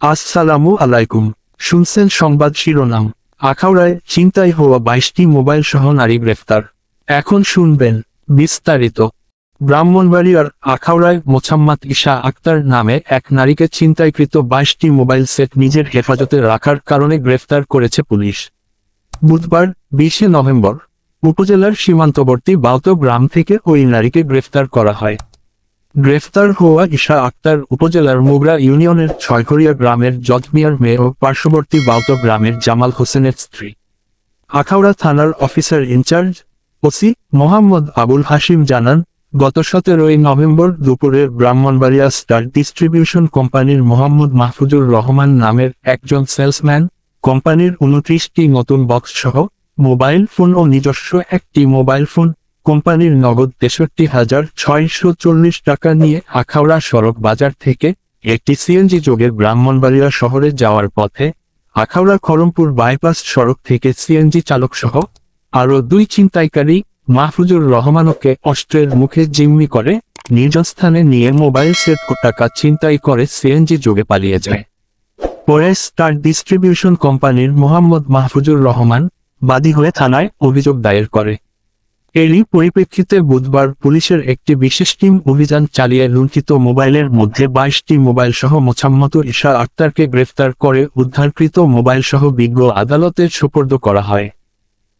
আসসালামু আলাইকুম। শুনছেন সংবাদ শিরোনাম। আখাউড়ায় চিন্তায় হওয়া বাইশটি মোবাইল সহ নারী গ্রেফতার। এখন শুনবেন বিস্তারিত। ব্রাহ্মণবাড়িয়ার আখাউড়ায় মোছাম্মাত ঈশা আক্তার নামে এক নারীকে ছিনতাইকৃত বাইশটি মোবাইল সেট নিজের হেফাজতে রাখার কারণে গ্রেফতার করেছে পুলিশ। বুধবার বিশে নভেম্বর, উপজেলার সীমান্তবর্তী বাউত গ্রাম থেকে ওই নারীকে গ্রেফতার করা হয়। গ্রেফতার হওয়া ঈশা আক্তার উপজেলার মুগরা ইউনিয়নের ছয়ঘরিয়া গ্রামের জজমিয়ার মেয়ে ও পার্শ্ববর্তী বাউত গ্রামের জামাল হোসেনের স্ত্রী। আখাউড়া থানার officer in charge, OC Mohammad Abul Hashim জানান, গত সতেরোই নভেম্বর দুপুরে ব্রাহ্মণবাড়িয়া স্টার ডিস্ট্রিবিউশন কোম্পানির মোহাম্মদ মাহফুজুর রহমান নামের একজন সেলসম্যান, কোম্পানির উনত্রিশটি নতুন বক্স সহ মোবাইল ফোন ও নিজস্ব একটি মোবাইল ফোন কোম্পানির নগদ তেষট্টি হাজার ছয়শো চল্লিশ টাকা নিয়ে আখাউড়া সড়ক বাজার থেকে একটি সিএনজি যোগের ব্রাহ্মণবাড়িয়া শহরে যাওয়ার পথে আখাউড়া খড়মপুর বাইপাস সড়ক থেকে সিএনজি চালক সহ আরও দুই ছিনতাইকারী মাহফুজুর রহমানকে অস্ত্রের মুখে জিম্মি করে নিজ স্থানে নিয়ে মোবাইল সেট টাকা ছিনতাই করে সিএনজি যোগে পালিয়ে যায়। পরে স্টার ডিস্ট্রিবিউশন কোম্পানির মোহাম্মদ মাহফুজুর রহমান বাদী হয়ে থানায় অভিযোগ দায়ের করে। এরই পরিপ্রেক্ষিতে বুধবার পুলিশের একটি বিশেষ টিম অভিযান চালিয়ে লুণ্ঠিত মোবাইলের মধ্যে বাইশটি মোবাইল সহ মোছাম্মত ঈশা আক্তারকে গ্রেফতার করে উদ্ধারকৃত মোবাইল সহ বিজ্ঞ আদালতে সুপর্দ করা হয়।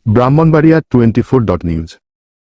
Brahmanbaria twenty four dot news.